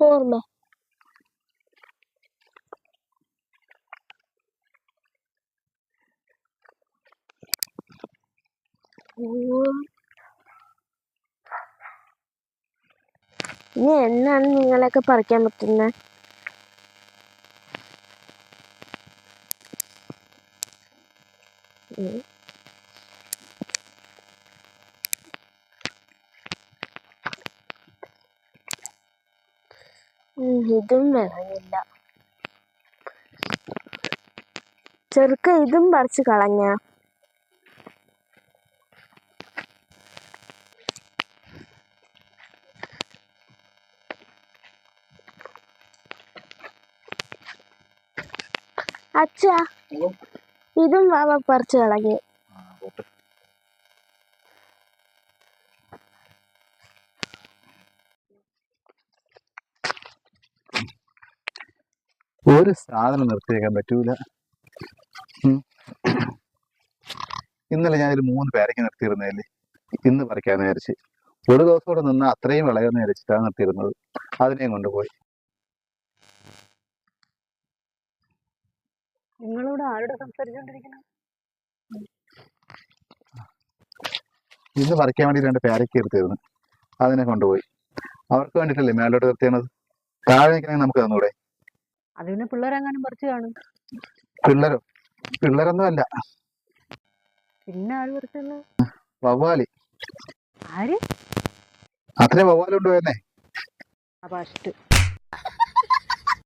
ഓർമ്മ ഇനി എന്നാണ് നിങ്ങളൊക്കെ പറിക്കാൻ പറ്റുന്നത് ഇതും വിളഞ്ഞില്ല ചെറുക്ക ഇതും പറിച്ച് കളഞ്ഞ? അച്ഛ ഇതും വാവ പറിച്ച് കളഞ്ഞു. ഒരു സാധനം നിർത്തി വെക്കാൻ പറ്റൂല. ഇന്നലെ ഞാനൊരു മൂന്ന് പേരയ്ക്ക് നിർത്തിയിരുന്നതല്ലേ? ഇന്ന് പറിക്കാന്ന് വിചാരിച്ച്. ഒരു ദിവസം കൂടെ നിന്ന് അത്രയും വിളയെന്ന് വിചാരിച്ചിട്ടാണ് നിർത്തിയിരുന്നത്. അതിനെയും കൊണ്ടുപോയി. നിങ്ങളോട് ആരോട് ഇന്ന് പറിക്കാൻ വേണ്ടി രണ്ട് പേരയ്ക്ക് എടുത്തിരുന്നു അതിനെ കൊണ്ടുപോയി. അവർക്ക് വേണ്ടിയിട്ടല്ലേ മേലോട്ട് നിർത്തിയണത്? താഴെ നിൽക്കണമെങ്കിൽ നമുക്ക് തന്നൂടെ? അത് പിന്നെ പിള്ളേരെങ്ങാനും പറിച്ചു കാണും. പിള്ളേരോ പിള്ളേരൊന്നും അല്ല. പിന്നെ ആര് പറിച്ചെന്ന്? വവ്വാലി. ആര്? അത്രേ വവ്വാലുണ്ട് പോയെന്നേ. ആ ഫസ്റ്റ്